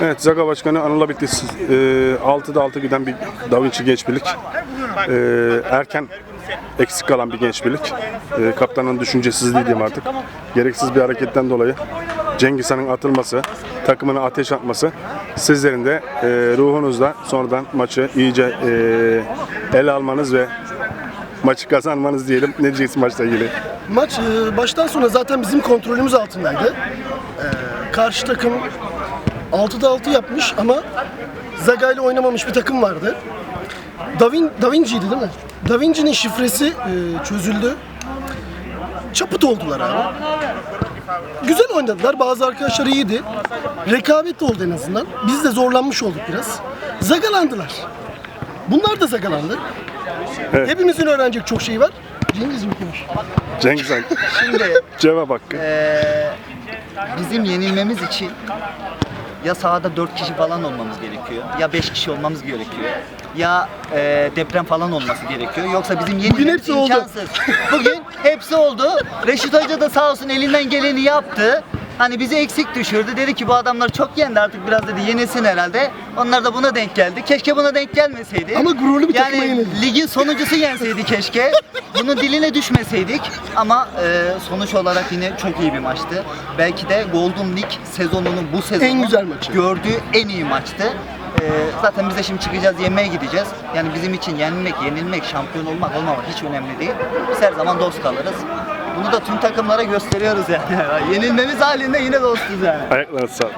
Evet Zaga Başkanı Anıl Abitis e, 6'da 6 giden bir Da Vinci Genç Birlik. E, erken eksik kalan bir genç birlik. E, kaptanın düşüncesizliği diyeyim artık. Gereksiz bir hareketten dolayı Cengiz Han'ın atılması, takımına ateş atması sizlerin de e, ruhunuzla sonradan maçı iyice e, ele almanız ve maçı kazanmanız diyelim. Ne diyeceksin maçla ilgili? Maç e, baştan sona zaten bizim kontrolümüz altındaydı. E, karşı takım 6'da 6 yapmış ama Zaga ile oynamamış bir takım vardı. Davin, Da Vinci'ydi değil mi? Da Vinci'nin şifresi e, çözüldü. Çaput oldular abi. Güzel oynadılar. Bazı arkadaşlar iyiydi. Rekabet oldu en azından. Biz de zorlanmış olduk biraz. Zagalandılar. Bunlar da zagalandı. Hepimizin öğrenecek çok şey var. Cengiz mi konuş? Cengiz Han, Şimdi cevap hakkı. bizim yenilmemiz için ya sahada 4 kişi falan olmamız gerekiyor. Ya 5 kişi olmamız gerekiyor. Ya e, deprem falan olması gerekiyor. Yoksa bizim yenilmemiz hepsi oldu. imkansız. Bugün hepsi oldu. Reşit Hoca da sağ olsun elinden geleni yaptı. Hani bizi eksik düşürdü. Dedi ki bu adamlar çok yendi artık biraz dedi yenilsin herhalde. Onlar da buna denk geldi. Keşke buna denk gelmeseydi. Ama gururlu bir yani, takıma yenildi. ligin sonuncusu yenseydi keşke. Bunun diline düşmeseydik. Ama e, sonuç olarak yine çok iyi bir maçtı. Belki de Golden League sezonunun bu sezonun En güzel maçı. gördüğü en iyi maçtı. E, zaten biz de şimdi çıkacağız yemeğe gideceğiz. Yani bizim için yenilmek, yenilmek, şampiyon olmak, olmamak hiç önemli değil. Biz her zaman dost kalırız. Bunu da tüm takımlara gösteriyoruz yani. Yenilmemiz halinde yine dostuz yani. Ayaklarına sağlık.